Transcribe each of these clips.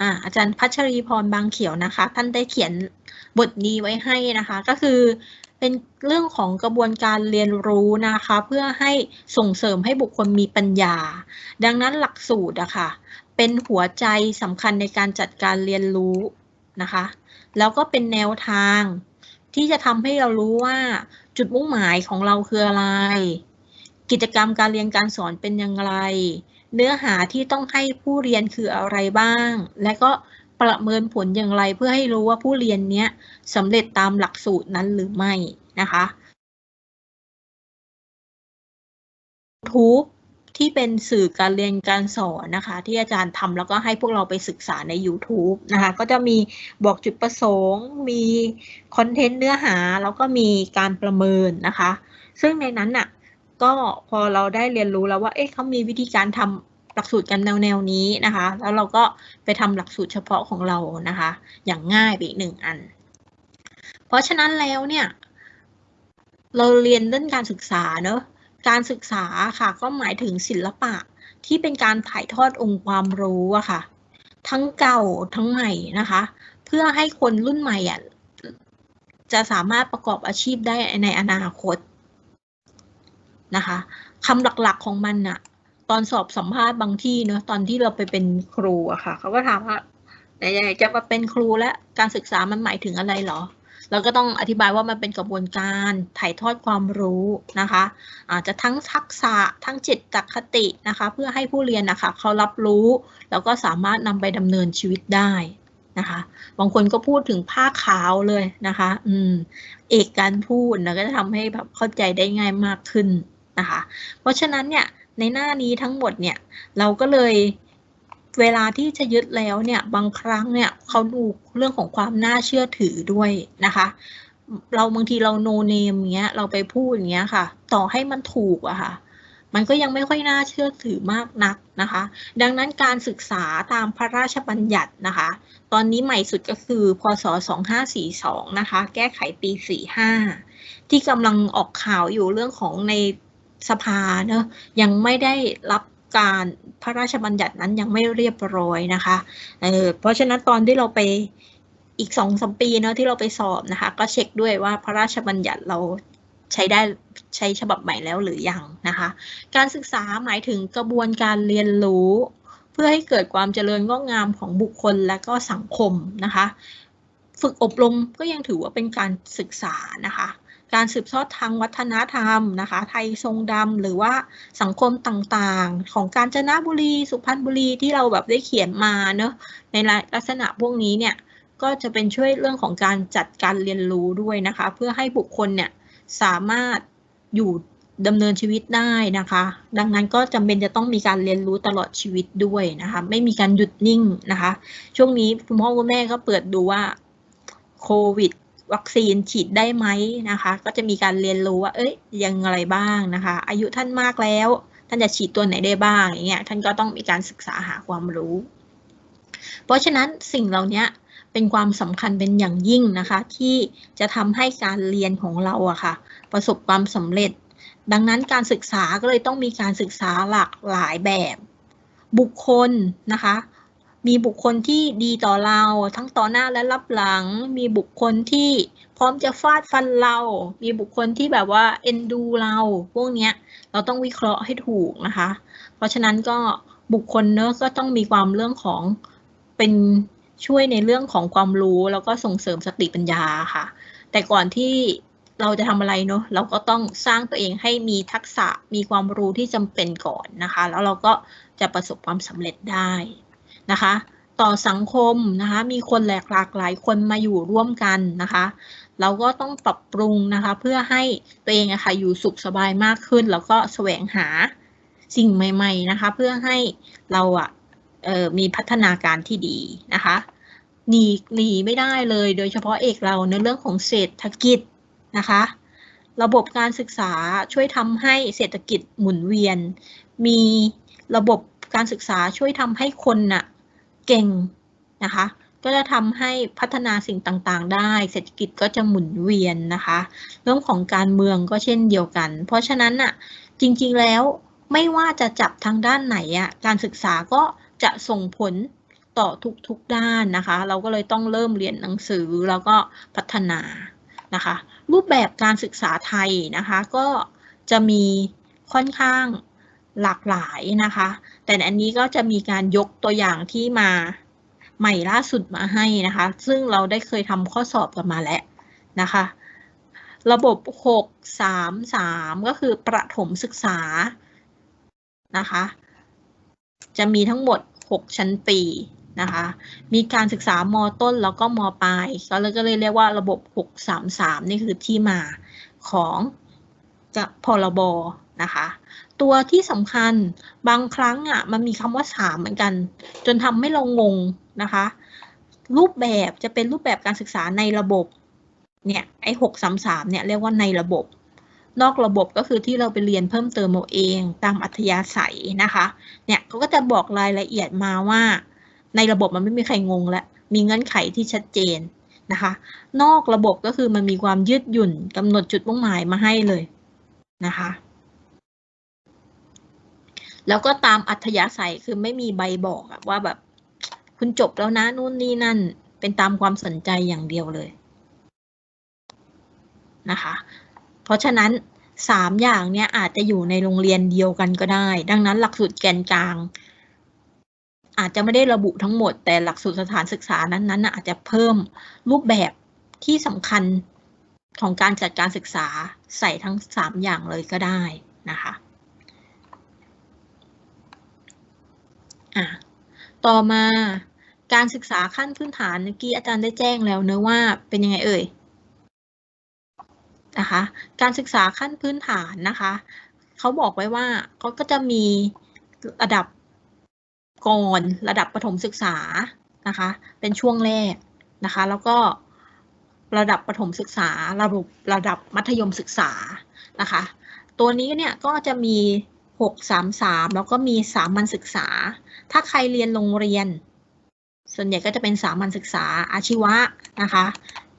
อ่าอาจารย์พัชรีพรบางเขียวนะคะ ท่านได้เขียนบทนี้ไว้ให้นะคะ ก็คือเป็นเรื่องของกระบวนการเรียนรู้นะคะ เพื่อให้ส่งเสริมให้บุคคลมีปัญญา ดังนั้นหลักสูตรอะค่ะเป็นหัวใจสำคัญในการจัดการเรียนรู้นะคะ แล้วก็เป็นแนวทางที่จะทำให้เรารู้ว่าจุดมุ่งหมายของเราคืออะไร กิจกรรมการเรียนการสอนเป็นอย่างไร เนื้อหาที่ต้องให้ผู้เรียนคืออะไรบ้าง และก็ประเมินผลอย่างไรเพื่อให้รู้ว่าผู้เรียนเนี้ยสำเร็จตามหลักสูตรนั้นหรือไม่นะคะทุกที่เป็นสื่อการเรียนการสอนนะคะ ที่อาจารย์ทำแล้วก็ให้พวกเราไปศึกษาใน YouTube นะคะ ก็จะมีบอกจุดประสงค์ มีคอนเทนต์เนื้อหา แล้วก็มีการประเมินนะคะ ซึ่งในนั้นน่ะ ก็พอเราได้เรียนรู้แล้วว่า เอ๊ะเขามีวิธีการทำหลักสูตรกันแนวแนวนี้นะคะ แล้วเราก็ไปทำหลักสูตรเฉพาะของเรานะคะ อย่างง่ายไปอีกหนึ่งอัน เพราะฉะนั้นแล้วเนี่ย เราเรียนเรื่องการศึกษาเนอะการศึกษาค่ะ ก็หมายถึงศิลปะที่เป็นการถ่ายทอดองค์ความรู้อะค่ะ ทั้งเก่าทั้งใหม่นะคะ เพื่อให้คนรุ่นใหม่อะจะสามารถประกอบอาชีพได้ในอนาคต นะคะคำหลักๆของมันอะตอนสอบสัมภาษณ์บางที่เนอะตอนที่เราไปเป็นครูอะค่ะเขาก็ถามว่าไหนจะมาเป็นครูและการศึกษามันหมายถึงอะไรหรอ เราก็ต้องอธิบายว่ามันเป็นกระบวนการถ่ายทอดความรู้นะคะอาจจะทั้งทักษะทั้งจิตตคตินะคะ เพื่อให้ผู้เรียนนะคะเขารับรู้ แล้วก็สามารถนำไปดำเนินชีวิตได้นะคะบางคนก็พูดถึงผ้าขาวเลยนะคะ อืม เอกการพูดนะก็จะทำให้แบบเข้าใจได้ง่ายมากขึ้น นะคะ เพราะฉะนั้นเนี่ยในหน้านี้ทั้งหมดเนี่ยเราก็เลยเวลาที่จะยึดแล้วเนี่ยบางครั้งเนี่ยเขาดูเรื่องของความน่าเชื่อถือด้วยนะคะ เราบางทีเราโนเนมเงี้ยเราไปพูดอย่างเงี้ยค่ะ ต่อให้มันถูกอะค่ะ มันก็ยังไม่ค่อยน่าเชื่อถือมากนักนะคะ ดังนั้นการศึกษาตามพระราชบัญญัตินะคะ ตอนนี้ใหม่สุดก็คือพศ 2542 นะคะ แก้ไขปี 45 ที่กำลังออกข่าวอยู่เรื่องของใน สภาเนอะยังไม่ได้รับการพระราชบัญญัตินั้นยังไม่เรียบร้อยนะคะเออเพราะฉะนั้นตอนที่เราไปอีกสองสมปีเนาะที่เราไปสอบนะคะ ก็เช็คด้วยว่าพระราชบัญญัติเราใช้ได้ใช้ฉบับใหม่แล้วหรือยังนะคะ การศึกษาหมายถึงกระบวนการเรียนรู้ เพื่อให้เกิดความเจริญงอกงามของบุคคลและก็สังคมนะคะ ฝึกอบรมก็ยังถือว่าเป็นการศึกษานะคะ การสืบทอดทางวัฒนธรรมนะคะ ไทยทรงดำหรือว่าสังคมต่างๆ ของการจนบุรี สุพรรณบุรีที่เราแบบได้เขียนมาเนอะในลักษณะพวกนี้เนี่ยก็จะเป็นช่วยเรื่องของการจัดการเรียนรู้ด้วยนะคะ เพื่อให้บุคคลเนี่ยสามารถอยู่ดำเนินชีวิตได้นะคะ ดังนั้นก็จำเป็นจะต้องมีการเรียนรู้ตลอดชีวิตด้วยนะคะ ไม่มีการหยุดนิ่งนะคะ ช่วงนี้คุณพ่อคุณแม่ก็เปิดดูว่าโควิด วัคซีนฉีดได้ไหมนะคะ ก็จะมีการเรียนรู้ว่า เอ้ยยังอะไรบ้างนะคะ อายุท่านมากแล้ว ท่านจะฉีดตัวไหนได้บ้างอย่างเงี้ยท่านก็ต้องมีการศึกษาหาความรู้ เพราะฉะนั้นสิ่งเหล่านี้เป็นความสำคัญเป็นอย่างยิ่งนะคะ ที่จะทำให้การเรียนของเราอะค่ะ ประสบความสำเร็จ ดังนั้นการศึกษาก็เลยต้องมีการศึกษาหลากหลายแบบ บุคคลนะคะ มีบุคคลที่ดีต่อเราทั้งต่อหน้าและรับหลัง มีบุคคลที่พร้อมจะฟาดฟันเรา มีบุคคลที่แบบว่าเอ็นดูเราพวกเนี้ยเราต้องวิเคราะห์ให้ถูกนะคะ เพราะฉะนั้นก็บุคคลเนอะก็ต้องมีความเรื่องของเป็นช่วยในเรื่องของความรู้แล้วก็ส่งเสริมสติปัญญาค่ะ แต่ก่อนที่เราจะทำอะไรเนาะเราก็ต้องสร้างตัวเองให้มีทักษะมีความรู้ที่จำเป็นก่อนนะคะ แล้วเราก็จะประสบความสำเร็จได้ นะคะ ต่อสังคมนะคะ มีคนหลากหลากหลายคนมาอยู่ร่วมกันนะคะ เราก็ต้องปรับปรุงนะคะ เพื่อให้ตัวเองอะคะ่ะอยู่สุขสบายมากขึ้น แล้วก็แสวงหาสิ่งใหม่ๆนะคะ เพื่อให้เราอะมีพัฒนาการที่ดีนะคะหนีหนีไม่ได้เลยโดยเฉพาะเอกเราในเรื่องของเศรษฐกิจนะคะ ระบบการศึกษาช่วยทำให้เศรษฐกิจหมุนเวียน มีระบบการศึกษาช่วยทำให้คนน่ะ เก่งนะคะ ก็จะทำให้พัฒนาสิ่งต่างๆ ได้ เศรษฐกิจก็จะหมุนเวียนนะคะ เรื่องของการเมืองก็เช่นเดียวกัน เพราะฉะนั้นน่ะจริงๆแล้วไม่ว่าจะจับทางด้านไหนอะการศึกษาก็จะส่งผลต่อทุกๆด้านนะคะ เราก็เลยต้องเริ่มเรียนหนังสือแล้วก็พัฒนานะคะ รูปแบบการศึกษาไทยนะคะ ก็จะมีค่อนข้างหลากหลายนะคะ แต่อันนี้ก็จะมีการยกตัวอย่างที่มาใหม่ล่าสุดมาให้นะคะ ซึ่งเราได้เคยทำข้อสอบกันมาแล้วนะคะ ระบบ 6 3 3 ก็คือประถมศึกษานะคะ จะมีทั้งหมด 6 ชั้นปีนะคะ มีการศึกษามต้นแล้วก็มปลายก็เลยก็เลยเรียกว่าระบบ 633 นี่คือที่มาของจะพรบนะคะ ตัวที่สำคัญบางครั้งอะมันมีคำว่า3เหมือนกัน จนทำให้เรางงนะคะ รูปแบบจะเป็นรูปแบบการศึกษาในระบบเนี่ยไอ้หกสามสามเนี่ยเรียกว่าในระบบ นอกระบบก็คือที่เราไปเรียนเพิ่มเติมเอาเองตามอัธยาศัยนะคะเนี่ยเขาก็จะบอกรายละเอียดมาว่า ในระบบมันไม่มีใครงงและมีเงื่อนไขที่ชัดเจนนะคะ นอกระบบก็คือมันมีความยืดหยุ่นกำหนดจุดมุ่งหมายมาให้เลยนะคะ แล้วก็ตามอัธยาศัยคือไม่มีใบบอกว่าแบบคุณจบแล้วนะนู่นนี่นั่น เป็นตามความสนใจอย่างเดียวเลยนะคะ เพราะฉะนั้นสามอย่างเนี้ยอาจจะอยู่ในโรงเรียนเดียวกันก็ได้ ดังนั้นหลักสูตรแกนกลาง อาจจะไม่ได้ระบุทั้งหมด แต่หลักสูตรสถานศึกษานั้นๆอาจจะเพิ่มรูปแบบที่สำคัญของการจัดการศึกษาใส่ทั้งสามอย่างเลยก็ได้นะคะ อะต่อมาการศึกษาขั้นพื้นฐานเมื่อกี้อาจารย์ได้แจ้งแล้วเนะว่าเป็นยังไงเอ่ยนะคะการศึกษาขั้นพื้นฐานนะคะเขาบอกไว้ว่าเขาก็จะมีระดับก่อนระดับประถมศึกษานะคะ เป็นช่วงแรกนะคะ แล้วก็ระดับประถมศึกษาระดับระดับมัธยมศึกษานะคะ ตัวนี้เนี่ยก็จะมี 633 แล้วก็มีสามัญศึกษา ถ้าใครเรียนโรงเรียน ส่วนใหญ่ก็จะเป็นสามัญศึกษาอาชีวะนะคะ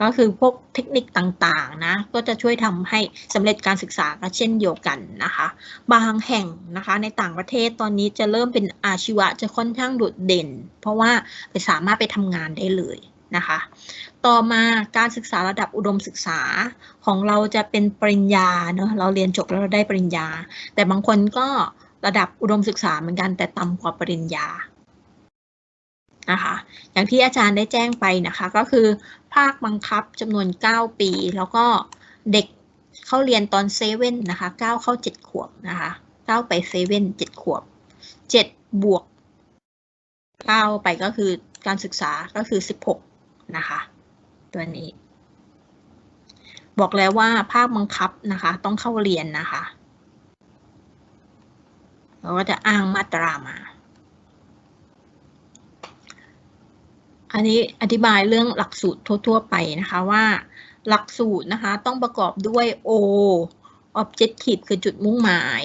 ก็คือพวกเทคนิคต่างๆนะ ก็จะช่วยทำให้สำเร็จการศึกษาก็เช่นเดียวกันนะคะ บางแห่งนะคะในต่างประเทศตอนนี้จะเริ่มเป็นอาชีวะจะค่อนข้างโดดเด่น เพราะว่าไปสามารถไปทำงานได้เลย นะคะ ต่อมาการศึกษาระดับอุดมศึกษาของเราจะเป็นปริญญาเนอะเราเรียนจบแล้วเราได้ปริญญา แต่บางคนก็ระดับอุดมศึกษาเหมือนกันแต่ต่ำกว่าปริญญานะคะอย่างที่อาจารย์ได้แจ้งไปนะคะก็คือภาคบังคับจำนวน 9 ปี แล้วก็เด็กเข้าเรียนตอนเซเว่นนะคะ9เข้า 7 ขวบนะคะ9ไปเซเว่น7ขวบ 7 บวก9ไปก็คือการศึกษาก็คือ 16 นะคะ ตัวนี้ บอกแล้วว่าภาคบังคับนะคะ ต้องเข้าเรียนนะคะเราก็จะอ้างมาตรามา อันนี้อธิบายเรื่องหลักสูตรทั่ว ๆ ไปนะคะว่าหลักสูตรนะคะ ต้องประกอบด้วย O objective คือจุดมุ่งหมาย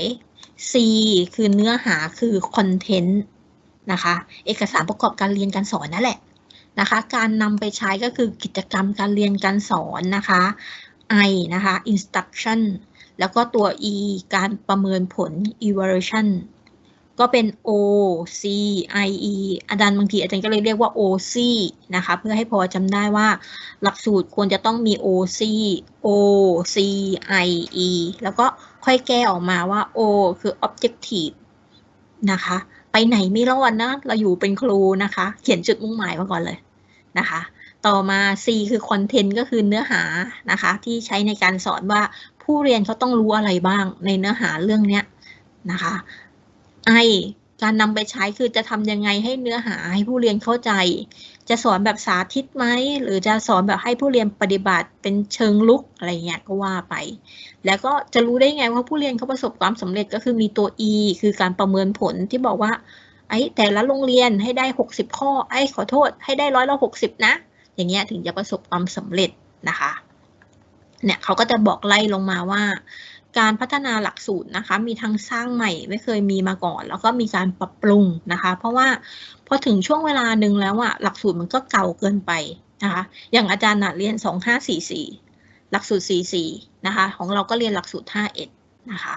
C คือเนื้อหาคือ content นะคะ เอกสารประกอบการเรียนการสอนนั่นแหละ นะคะ การนำไปใช้ก็คือกิจกรรมการเรียนการสอนนะคะ I นะคะ instruction แล้วก็ตัว E การประเมินผล evaluation ก็เป็น O C I E อาจารย์บางทีอาจารย์ก็เลยเรียกว่า O C นะคะ เพื่อให้พอจำได้ว่าหลักสูตรควรจะต้องมี O C O C I E แล้วก็ค่อยแก้ออกมาว่า O คือ objective นะคะ ไปไหนไม่รอดนะ เราอยู่เป็นครูนะคะ เขียนจุดมุ่งหมายมาก่อนเลย นะคะ ต่อมา C คือ content ก็คือเนื้อหานะคะ ที่ใช้ในการสอนว่าผู้เรียนเขาต้องรู้อะไรบ้างในเนื้อหาเรื่องนี้นะคะไอการนำไปใช้คือจะทำยังไงให้เนื้อหาให้ผู้เรียนเข้าใจ จะสอนแบบสาธิตไหมหรือจะสอนแบบให้ผู้เรียนปฏิบัติเป็นเชิงลุกอะไรเงี้ยก็ว่าไป แล้วก็จะรู้ได้ไงว่าผู้เรียนเขาประสบความสำเร็จก็คือมีตัว E คือการประเมินผลที่บอกว่า ไอ้แต่ละโรงเรียนให้ได้ 60 ข้อ ไอ้ขอโทษให้ได้ร้อยละหกสิบนะ อย่างเงี้ยถึงจะประสบความสำเร็จนะคะ เนี่ยเขาก็จะบอกไล่ลงมาว่า การพัฒนาหลักสูตรนะคะ มีทั้งสร้างใหม่ไม่เคยมีมาก่อน แล้วก็มีการปรับปรุงนะคะ เพราะว่าพอถึงช่วงเวลาหนึ่งแล้วอะหลักสูตรมันก็เก่าเกินไปนะคะ อย่างอาจารย์เรียน 2544 หลักสูตร 44 นะคะ ของเราก็เรียนหลักสูตร 51 นะคะ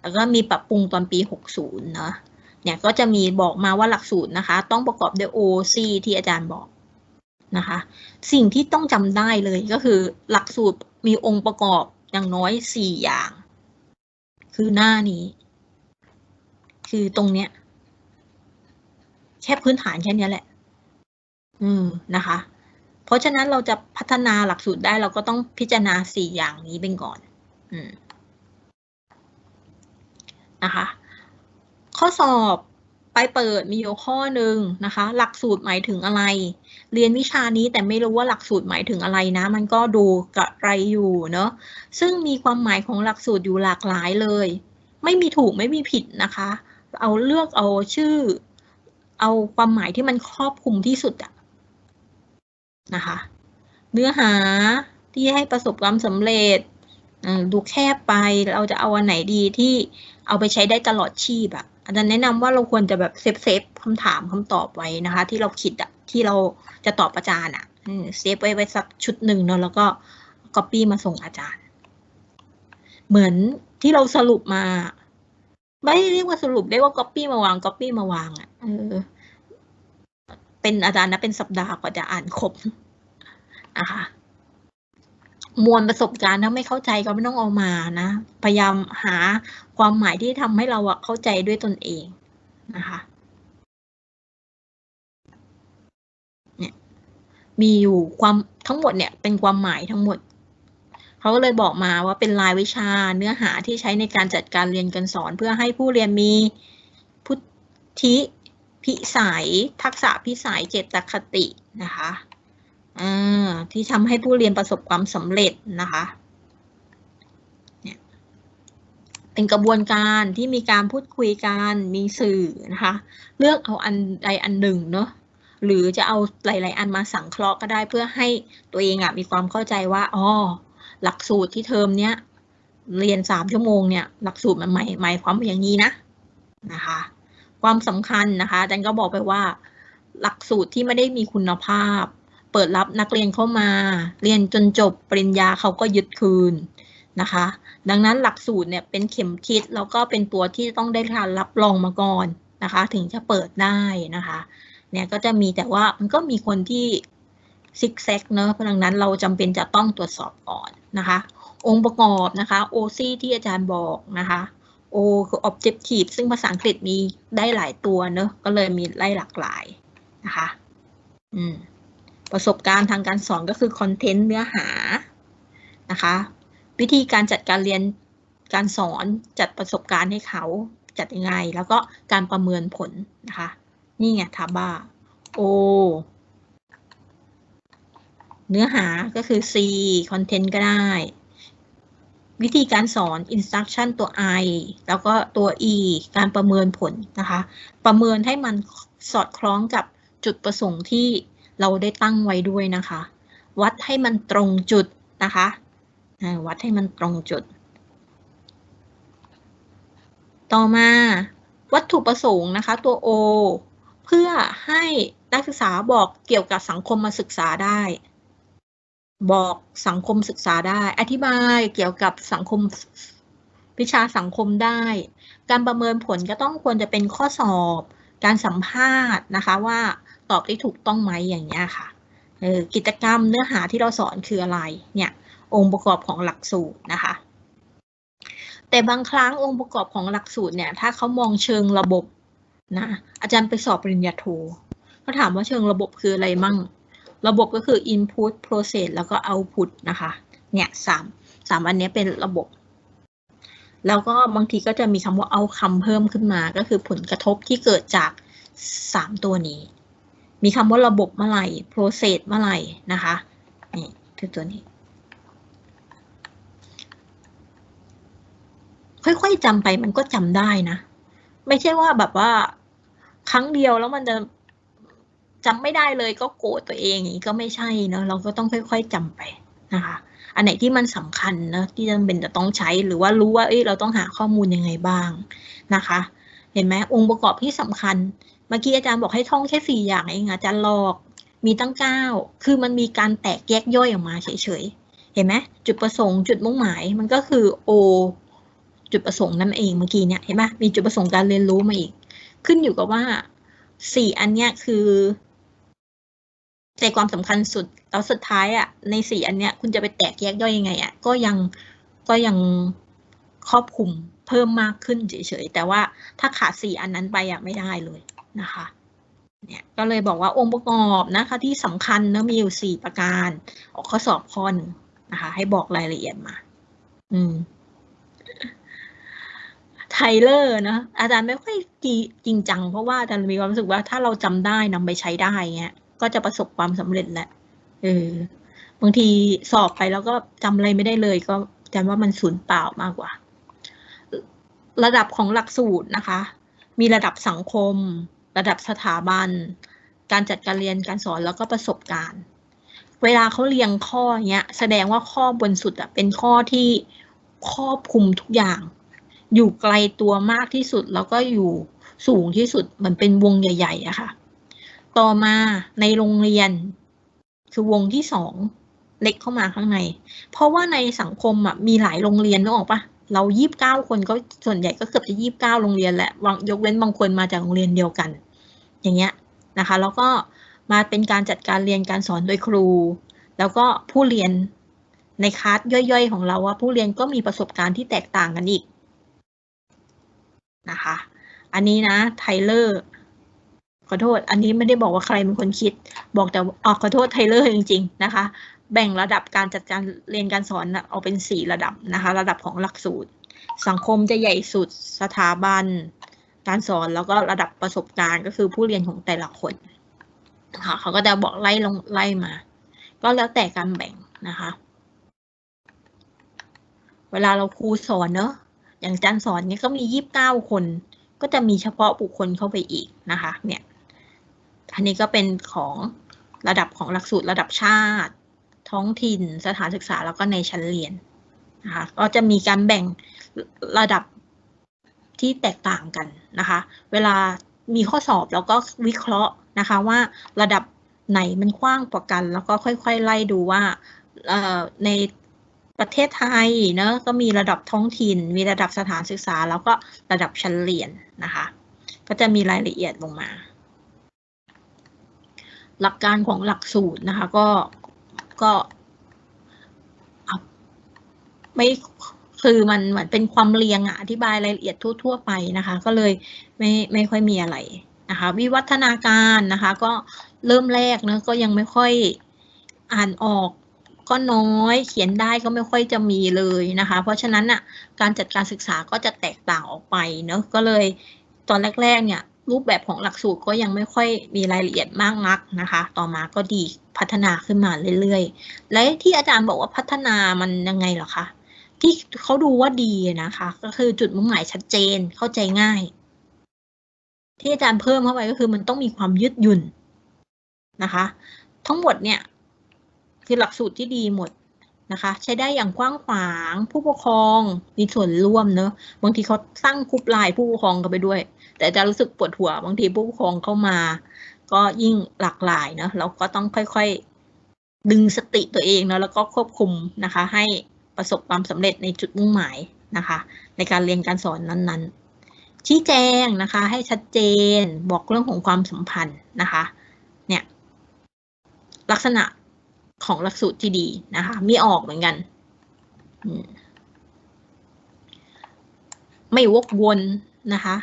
แล้วก็มีปรับปรุงตอนปี 60 เนาะ เนี่ยก็จะมีบอกมาว่าหลักสูตรนะคะ ต้องประกอบด้วย OC ที่อาจารย์บอกนะคะ สิ่งที่ต้องจำได้เลยก็คือหลักสูตรมีองค์ประกอบอย่างน้อยสี่อย่าง คือหน้านี้ คือตรงเนี้ย แค่พื้นฐานแค่นี้แหละ อืมนะคะ เพราะฉะนั้นเราจะพัฒนาหลักสูตรได้เราก็ต้องพิจารณาสี่อย่างนี้เป็นก่อน อืมนะคะ ข้อสอบไปเปิดมีอยู่ข้อหนึ่งนะคะ หลักสูตรหมายถึงอะไร เรียนวิชานี้แต่ไม่รู้ว่าหลักสูตรหมายถึงอะไรนะ มันก็ดูกระไรอยู่เนาะซึ่งมีความหมายของหลักสูตรอยู่หลากหลายเลย ไม่มีถูกไม่มีผิดนะคะ เอาเลือกเอาชื่อ เอาความหมายที่มันครอบคลุมที่สุดอะนะคะ เนื้อหาที่ให้ประสบความสำเร็จดูแคบไปเราจะเอาอันไหนดีที่เอาไปใช้ได้ตลอดชีพอะ อาจารย์แนะนำว่าเราควรจะแบบเซฟเซฟคำถามคำตอบไว้นะคะ ที่เราคิดอะที่เราจะตอบอาจารย์อะเซฟไว้ไว้สักชุดหนึ่งเนาะแล้วก็ก๊อปปี้มาส่งอาจารย์ เหมือนที่เราสรุปมา ไม่เรียกว่าสรุปได้ว่าก๊อปปี้มาวางก๊อปปี้มาวางอะเออ เป็นอาจารย์นะเป็นสัปดาห์กว่าจะอ่านครบนะคะ มวลประสบการณ์ถ้าไม่เข้าใจก็ไม่ต้องเอามานะ พยายามหาความหมายที่ทำให้เราเข้าใจด้วยตนเองนะคะเนี่ยมีอยู่ความทั้งหมดเนี่ยเป็นความหมายทั้งหมด เขาก็เลยบอกมาว่าเป็นรายวิชาเนื้อหาที่ใช้ในการจัดการเรียนการสอน เพื่อให้ผู้เรียนมีพุทธิพิสัย ทักษะพิสัยเจตคตินะคะ ที่ทำให้ผู้เรียนประสบความสำเร็จนะคะเป็นกระบวนการที่มีการพูดคุยกันมีสื่อนะคะ เลือกเอาอันใดอันหนึ่งเนาะหรือจะเอาหลาย ๆ อันมาสังเคราะห์ก็ได้เพื่อให้ตัวเองอะมีความเข้าใจว่าอ๋อหลักสูตรที่เทอมเนี้ยเรียนสามชั่วโมงเนี่ยหลักสูตรมันหมายหมายความอย่างนี้นะนะคะ ความสำคัญนะคะอาจารย์ก็บอกไปว่า หลักสูตรที่ไม่ได้มีคุณภาพ เปิดรับนักเรียนเข้ามา เรียนจนจบปริญญาเขาก็ยึดคืนนะคะ ดังนั้นหลักสูตรเนี่ยเป็นเข็มทิศแล้วก็เป็นตัวที่ต้องได้การรับรองมาก่อนนะคะ ถึงจะเปิดได้นะคะ เนี่ยก็จะมีแต่ว่ามันก็มีคนที่ซิกแซกเนอะเพราะดังนั้นเราจำเป็นจะต้องตรวจสอบก่อนนะคะ องค์ประกอบนะคะ OC ที่อาจารย์บอกนะคะ O คือ objective ซึ่งภาษาอังกฤษมีได้หลายตัวเนอะก็เลยมีไล่หลากหลายนะคะ อืม ประสบการณ์ทางการสอนก็คือคอนเทนต์เนื้อหานะคะวิธีการจัดการเรียนการสอนจัดประสบการณ์ให้เขาจัดยังไง แล้วก็การประเมินผลนะคะ นี่ไงทาบ้าโอเนื้อหาก็คือ C content ก็ได้ วิธีการสอน instruction ตัว I แล้วก็ตัว E การประเมินผลนะคะ ประเมินให้มันสอดคล้องกับจุดประสงค์ที่ เราได้ตั้งไว้ด้วยนะคะ วัดให้มันตรงจุดนะคะวัดให้มันตรงจุด ต่อมาวัตถุประสงค์นะคะตัว O เพื่อให้นักศึกษาบอกเกี่ยวกับสังคมมาศึกษาได้ บอกสังคมศึกษาได้ อธิบายเกี่ยวกับสังคมวิชาสังคมได้ การประเมินผลก็ต้องควรจะเป็นข้อสอบ การสัมภาษณ์นะคะว่า ตอบได้ถูกต้องไหมอย่างเงี้ยค่ะเออกิจกรรมเนื้อหาที่เราสอนคืออะไรเนี่ยองค์ประกอบของหลักสูตรนะคะ แต่บางครั้งองค์ประกอบของหลักสูตรเนี่ยถ้าเขามองเชิงระบบนะอาจารย์ไปสอบปริญญาโทเขาถามว่าเชิงระบบคืออะไรมั่ง ระบบก็คือ input process แล้วก็ output นะคะเนี่ยสามสามอันนี้เป็นระบบ แล้วก็บางทีก็จะมีคำว่าเอาคำเพิ่มขึ้นมา ก็คือผลกระทบที่เกิดจากสามตัวนี้ มีคำว่าระบบเมื่อไหร่ process เมื่อไหร่นะคะนี่คือตัวนี้ ค่อยๆจำไปมันก็จำได้นะ ไม่ใช่ว่าแบบว่าครั้งเดียวแล้วมันจะจำไม่ได้เลยก็โกรธตัวเองอย่างนี้ก็ไม่ใช่เนาะเราก็ต้องค่อย ๆจำไปนะคะ อันไหนที่มันสำคัญนะที่จำเป็นจะต้องใช้หรือว่ารู้ว่าเอ้ยเราต้องหาข้อมูลยังไงบ้างนะคะ เห็นไหมองค์ประกอบที่สำคัญ เมื่อกี้อาจารย์บอกให้ท่องแค่สี่อย่างเองอาจารย์หลอก มีตั้งเก้าคือมันมีการแตกแยกย่อยออกมาเฉยๆ เห็นไหมจุดประสงค์จุดมุ่งหมายมันก็คือ O จุดประสงค์นั่นเองเมื่อกี้เนี่ยเห็นไหมมีจุดประสงค์การเรียนรู้มาอีก ขึ้นอยู่กับว่าสี่อันเนี้ยคือใจความสำคัญสุดแล้วสุดท้ายอะในสี่อันเนี้ยคุณจะไปแตกแยกย่อยยังไงอะก็ยังก็ยังครอบคลุมเพิ่มมากขึ้นเฉยๆแต่ว่าถ้าขาดสี่อันนั้นไปอะไม่ได้เลย นะคะเนี่ยก็เลยบอกว่าองค์ประกอบนะคะที่สำคัญนะมีอยู่สี่ประการ ออกข้อสอบข้อหนึ่งนะคะให้บอกรายละเอียดมา อืมไทเลอร์นะอาจารย์ไม่ค่อยจริงจัง เพราะว่าอาจารย์มีความรู้สึกว่าถ้าเราจำได้นำไปใช้ได้เงี้ย ก็จะประสบความสำเร็จแหละเออบางทีสอบไปแล้วก็จำอะไรไม่ได้เลย ก็อาจารย์ว่ามันสูญเปล่ามากกว่า ระดับของหลักสูตรนะคะ มีระดับสังคม ระดับสถาบัน การจัดการเรียนการสอนแล้วก็ประสบการณ์ เวลาเขาเรียงข้อเนี้ยแสดงว่าข้อบนสุดอะเป็นข้อที่ครอบคลุมทุกอย่าง อยู่ไกลตัวมากที่สุดแล้วก็อยู่สูงที่สุดเหมือนเป็นวงใหญ่ๆอะค่ะ ต่อมาในโรงเรียน คือวงที่สองเล็กเข้ามาข้างใน เพราะว่าในสังคมอะมีหลายโรงเรียนนึกออกปะเรายี่บเก้าคนก็ส่วนใหญ่ก็เกือบจะยี่บเก้าโรงเรียนแหละยกเว้นบางคนมาจากโรงเรียนเดียวกัน อย่างเงี้ยนะคะ แล้วก็มาเป็นการจัดการเรียนการสอนโดยครู แล้วก็ผู้เรียนในคลาสย่อยๆ ของเราว่าผู้เรียนก็มีประสบการณ์ที่แตกต่างกันอีกนะคะ อันนี้นะไทเลอร์ขอโทษ อันนี้ไม่ได้บอกว่าใครเป็นคนคิด บอกแต่ออขอโทษไทเลอร์จริง ๆ นะคะ แบ่งระดับการจัดการเรียนการสอนเอาเป็นสี่ระดับนะคะ ระดับของหลักสูตร สังคมจะใหญ่สุด สถาบัน การสอนแล้วก็ระดับประสบการณ์ก็คือผู้เรียนของแต่ละคนนะคะเขาก็จะบอกไล่ลงไล่มา ก็แล้วแต่การแบ่งนะคะ เวลาเราครูสอนเนอะอย่างอาจารย์สอนเนี่ยก็มียี่บเก้าคน ก็จะมีเฉพาะบุคคลเข้าไปอีกนะคะเนี่ยอันนี้ก็เป็นของระดับของหลักสูตรระดับชาติ ท้องถิ่น สถานศึกษาแล้วก็ในชั้นเรียนนะคะก็จะมีการแบ่งระดับ ที่แตกต่างกันนะคะ เวลามีข้อสอบแล้วก็วิเคราะห์นะคะว่าระดับไหนมันกว้างกว่ากัน แล้วก็ค่อยๆ ไล่ดูว่าในประเทศไทยเนอะก็มีระดับท้องถิ่น มีระดับสถานศึกษา แล้วก็ระดับชั้นเรียนนะคะ ก็จะมีรายละเอียดลงมา หลักการของหลักสูตรนะคะ ก็ก็ไม่ คือมันเหมือนเป็นความเรียงอะอธิบายรายละเอียดทั่ว ๆ ไปนะคะ ก็เลยไม่ไม่ค่อยมีอะไรนะคะ วิวัฒนาการนะคะ ก็เริ่มแรกเนะก็ยังไม่ค่อยอ่านออกก็น้อยเขียนได้ก็ไม่ค่อยจะมีเลยนะคะ เพราะฉะนั้นน่ะการจัดการศึกษาก็จะแตกต่างออกไปเนาะก็เลยตอนแรก ๆ เนี่ยรูปแบบของหลักสูตรก็ยังไม่ค่อยมีรายละเอียดมากนักนะคะ ต่อมาก็ดีพัฒนาขึ้นมาเรื่อยๆ และที่อาจารย์บอกว่าพัฒนามันยังไงเหรอคะ ที่เขาดูว่าดีนะคะ ก็คือจุดมุ่งหมายชัดเจนเข้าใจง่าย ที่อาจารย์เพิ่มเข้าไปก็คือมันต้องมีความยืดหยุ่นนะคะ ทั้งหมดเนี่ยคือหลักสูตรที่ดีหมดนะคะ ใช้ได้อย่างกว้างขวาง ผู้ปกครองมีส่วนร่วมเนอะบางทีเขาสร้างคุปลายผู้ปกครองกันไปด้วย แต่จะรู้สึกปวดหัว บางทีผู้ปกครองเข้ามา ก็ยิ่งหลากหลายเนอะเราก็ต้องค่อยๆ ดึงสติตัวเองเนาะแล้วก็ควบคุมนะคะ ให้ ประสบความสำเร็จในจุดมุ่งหมายนะคะ ในการเรียนการสอนนั้นๆ ชี้แจงนะคะให้ชัดเจนบอกเรื่องของความสัมพันธ์นะคะเนี่ยลักษณะของหลักสูตรที่ดีนะคะ มีออกเหมือนกัน ไม่วกวนนะคะ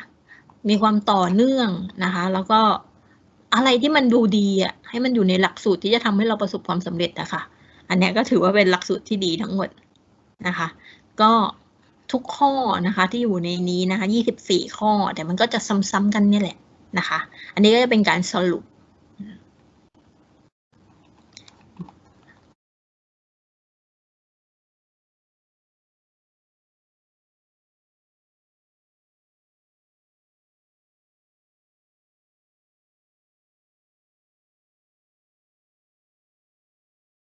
มีความต่อเนื่องนะคะ แล้วก็อะไรที่มันดูดีอะให้มันอยู่ในหลักสูตรที่จะทำให้เราประสบความสำเร็จนะคะอันนี้ก็ถือว่าเป็นหลักสูตรที่ดีทั้งหมด นะคะ ก็ทุกข้อนะคะที่อยู่ในนี้นะคะ 24 ข้อ แต่มันก็จะซ้ำๆกันนี่แหละนะคะ อันนี้ก็จะเป็นการสรุป